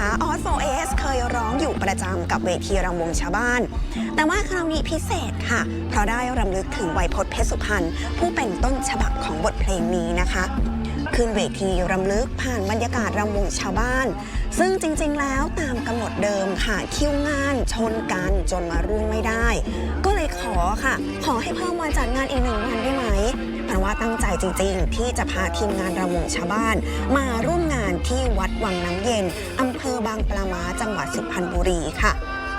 นะคะออสโฟเอสเคยร้องอยู่ประจำกับเวทีรำวงชาวบ้าน แต่ว่าคราวนี้พิเศษค่ะ เพราะได้รำลึกถึงไวยพจน์เพชรสุพรรณผู้เป็นต้นฉบับของบทเพลงนี้นะคะ ขึ้นเวทีรำลึกผ่านบรรยากาศรำวงชาวบ้าน ซึ่งจริงๆแล้วตามกำหนดเดิมค่ะคิวงานชนกันจนมาร่วมไม่ได้ ก็เลยขอค่ะ ขอให้เพิ่มวันจัดงานอีกหนึ่งวันได้ไหม พราะว่าตั้งใจจริง ๆ ที่จะพาทีมงานรำวงชาวบ้าน มาร่วมงานที่วัดวังน้ำเย็นอำเภอบางปลาม้าจังหวัดสุพรรณบุรีค่ะ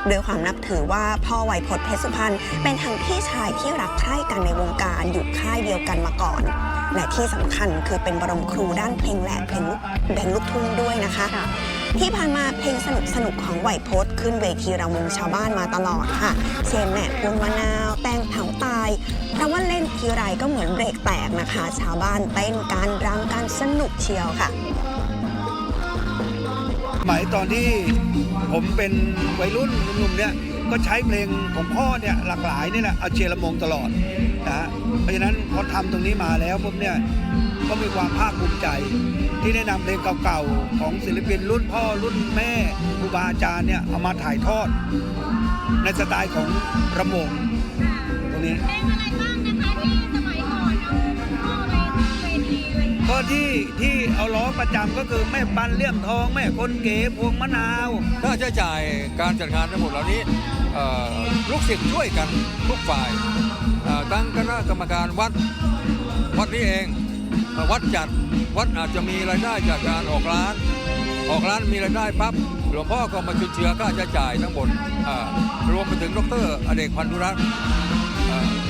ด้วยความนับถือว่าพ่อไวยพจน์เพชรสุพรรณเป็นทั้งพี่ชายที่รักใคร่กันในวงการอยู่ค่ายเดียวกันมาก่อน และที่สำคัญคือเป็นบรมครูด้านเพลงแหล่เพลงลูกเพลงลูกทุ่งด้วยนะคะ ที่ผ่านมาเพลงสนุกสนุกๆของไหวพจน์ขึ้นเวทีรำวงชาวบ้านมาตลอดค่ะ เช่นแหม่พวงมะนาว แตงเผาตาย เพราะว่าเล่นทีไรก็เหมือนเบรกแตกนะคะ ชาวบ้านเต้นการรำการสนุกเชียวค่ะสมัยตอนที่ผมเป็นวัยรุ่นหนุ่มๆเนี่ยก็ใช้เพลงของพ่อเนี่ยหลากหลายนี่แหละเอาเชียร์ลำวงตลอดนะฮะเพราะฉะนั้นพอทำตรงนี้มาแล้วผมเนี่ย ก็มีความภาคภูมิใจ ที่ได้นำเพลงเก่าๆ ของศิลปินรุ่นพ่อรุ่นแม่ครูบาอาจารย์เนี่ยเอามาถ่ายทอด ในสไตล์ของระมงตรงนี้เพลงอะไรบ้างนะคะที่สมัยก่อนเอาพ่อไปเวทีอะไรอย่างเงี้ยก็ที่ที่เอาล้อประจำก็คือแม่ปันเลี่ยมทอง แม่คนเก๋พวงมะนาวค่าใช้จ่ายการจัดงานทั้งหมดเหล่านี้เอ่อลูกศิษย์ช่วยกันทุกฝ่ายเอ่อตั้งคณะกรรมการวัดวัดนี้เองเอ่อ วัดจัดวัดอาจจะมีรายได้จากการออกร้าน ออกร้านมีรายได้ปั๊บหลวงพ่อก็มาจุดเชื้อค่าใช้จ่ายทั้งหมดรวมไปถึงดรอเดกพันธุรัตน์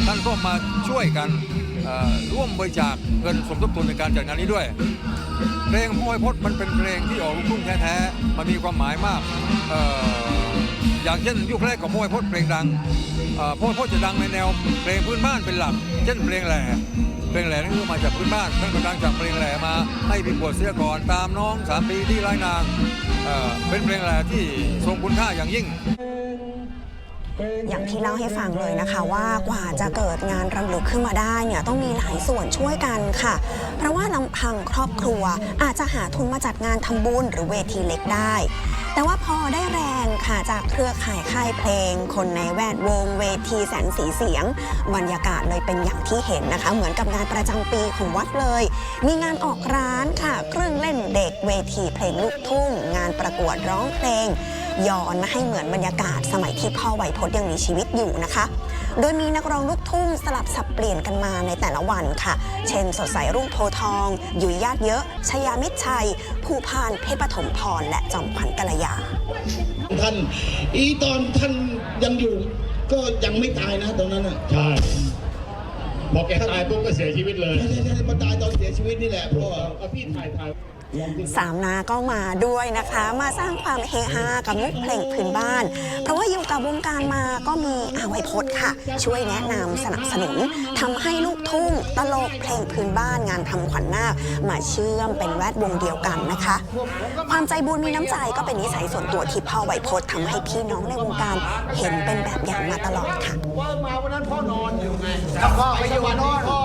ท่านก็มาช่วยกันร่วมบริจาคเงินสมทบทุนในการจัดงานนี้ด้วย เพลงพ่อไวยพจน์มันเป็นเพลงที่ออกลูกทุ่งแท้ๆ มันมีความหมายมากออย่างเช่นยุคแรกของพ่อไวยพจน์เพลงดังเอ่อพ่อไวยพจน์จะดังในแนวเพลงพื้นบ้านเป็นหลัก เช่นเพลงแหล่ เพลงแหล่นี่คือมาจากพื้นบ้านท่านก็ดังจากเพลงแหล่มาให้พี่ปวดเสียก่อนตามน้องสามปีที่ไร้นางเเป็นเพลงแหล่ที่ทรงคุณค่าอย่างยิ่งอย่างที่เล่าให้ฟังเลยนะคะว่ากว่าจะเกิดงานรำลึกขึ้นมาได้เนี่ยต้องมีหลายส่วนช่วยกันค่ะ เพราะว่าลำพังครอบครัวอาจจะหาทุนมาจัดงานทำบุญหรือเวทีเล็กได้ แต่ว่าพอได้แรงค่ะจากเครือข่ายค่ายเพลง คนในแวดวงเวทีแสงสีเสียง บรรยากาศเลยเป็นอย่างที่เห็นนะคะ เหมือนกับงานประจำปีของวัดเลย มีงานออกร้านค่ะ เครื่องเล่นเด็กเวทีเพลงลูกทุ่ง งานประกวดร้องเพลงย้อนมาให้เหมือนบรรยากาศสมัยที่พ่อไวยพจน์ยังมีชีวิตอยู่นะคะ โดยมีนักร้องลูกทุ่งสลับสับเปลี่ยนกันมาในแต่ละวันค่ะ เช่น สดใสรุ่งโพธิ์ทอง ยุยญาติเยอะ ชยามิตรชัย ภูพานเพชรปฐมพร และจอมขวัญกัลยา ท่าน อีตอนท่านยังอยู่ก็ยังไม่ตายนะตรงนั้นอะใช่พอแกตายปุ๊บก็เสียชีวิตเลยใช่ใช่ใช่มาตายตอนเสียชีวิตนี่แหละพ่อเอาพี่ถ่ายถ่าย สามนาก็มาด้วยนะคะ มาสร้างความเฮฮากับมุกเพลงพื้นบ้าน เพราะว่าอยู่กับวงการมาก็มีอาไวยพจน์ค่ะ ช่วยแนะนำสนับสนุนทำให้ลูกทุ่ง ตลกเพลงพื้นบ้านงานทำขวัญนาคมาเชื่อมเป็นแวดวงเดียวกันนะคะ ความใจบุญมีน้ำใจก็เป็นนิสัยส่วนตัวที่พ่อไวยพจน์ทำให้พี่น้องในวงการเห็นเป็นแบบอย่างมาตลอดค่ะว่ามาวันนั้นพ่อนอนอยู่ไงพ่อไปอยู่น่น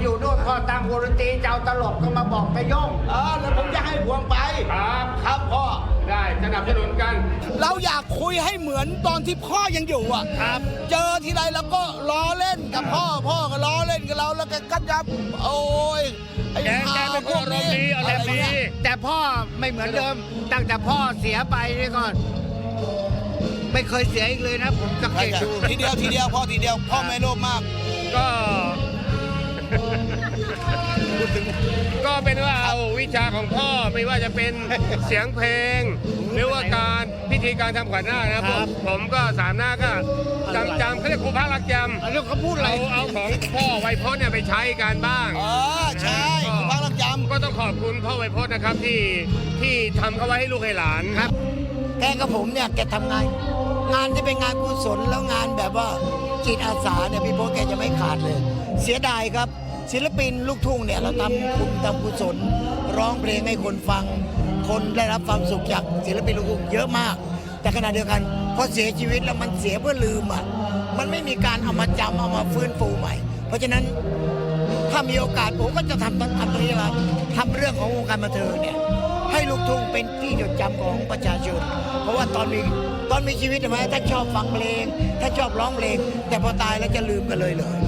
อไปอยู่โน่นพ่อตั้งวงดนตรีเจ้าตลกก็มาบอกตะย่องเออแล้วผมจะให้พวงไป ครับครับพ่อ ได้สนับสนุนกัน เราอยากคุยให้เหมือนตอนที่พ่อยังอยู่อะ ครับ เจอทีไรเราก็ล้อเล่นกับพ่อ พ่อก็ล้อเล่นกับเราแล้วแกก็จะโอ้ยไอ้แกแกเป็นคนอารมณ์ดีอารมณ์ดี แต่พ่อไม่เหมือนเดิม ตั้งแต่พ่อเสียไปนี่ก็ไม่เคยเสียอีกเลยนะ ผมสังเกตดูทีเดียวทีเดียวพ่อทีเดียวพ่อไม่โลภมาก ก็ ก็เป็นว่าเอาวิชาของพ่อไม่ว่าจะเป็นเสียงเพลง หรือว่าการพิธีการทำขวัญนาคนะครับผมผมก็สามหน้าก็จำจำเขาเรียกครูพระรักจำอันนี้เขาพูดอะไรเอาเอาของพ่อไวยพจน์เนี่ยไปใช้กันบ้าง อ๋อใช่คุณพระรักจำก็ต้องขอบคุณพ่อไวยพจน์นะครับที่ที่ทำเขาไว้ให้ลูกให้หลานครับแกกับผมเนี่ยแกทำงาน งานที่เป็นงานกุศลแล้วงานแบบว่า จิตอาสาเนี่ยพี่โบ๊ทแกจะไม่ขาดเลย เสียดายครับ ศิลปินลูกทุ่งเนี่ยเราทำคุณทำกุศลร้องเพลงให้คนฟัง คนได้รับความสุขจากศิลปินลูกทุ่งเยอะมาก แต่ขณะเดียวกันพอเสียชีวิตแล้วมันเสียเพื่อลืมอะมันไม่มีการเอามาจำเอามาฟื้นฟูใหม่ เพราะฉะนั้นถ้ามีโอกาสผมก็จะทำทำตรงนี้ละทำเรื่องของวงการบันเทิงเนี่ย ให้ลูกทุ่งเป็นที่จดจำของประชาชน เพราะว่าตอนมีตอนมีชีวิตใช่ไหมถ้าชอบฟังเพลง ถ้าชอบร้องเพลง แต่พอตายแล้วจะลืมกันเลยเลย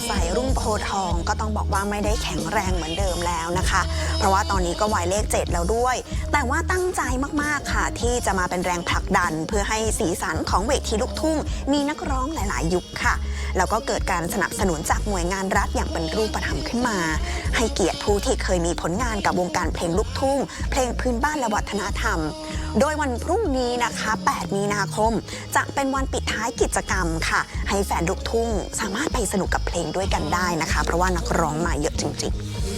ดใสรุ่งโพธิ์ทองก็ต้องบอกว่าไม่ได้แข็งแรงเหมือนเดิมแล้วนะคะ เพราะว่าตอนนี้ก็วัยเลข 7 แล้วด้วย แต่ว่าตั้งใจมากๆค่ะ ที่จะมาเป็นแรงผลักดัน เพื่อให้สีสันของเวทีลูกทุ่ง มีนักร้องหลาย ๆ ยุคค่ะ แล้วก็เกิดการสนับสนุนจากหน่วยงานรัฐอย่างเป็นรูปธรรมขึ้นมา ให้เกียรติผู้ที่เคยมีผลงานกับวงการเพลงลูกทุ่ง เพลงพื้นบ้านและวัฒนธรรม โดยวันพรุ่งนี้นะคะ 8 มีนาคม จะเป็นวันปิดท้ายกิจกรรมค่ะ ให้แฟนลูกทุ่งสามารถไปสนุกกับเพลงด้วยกันได้นะคะ เพราะว่านักร้องมาเยอะจริงๆ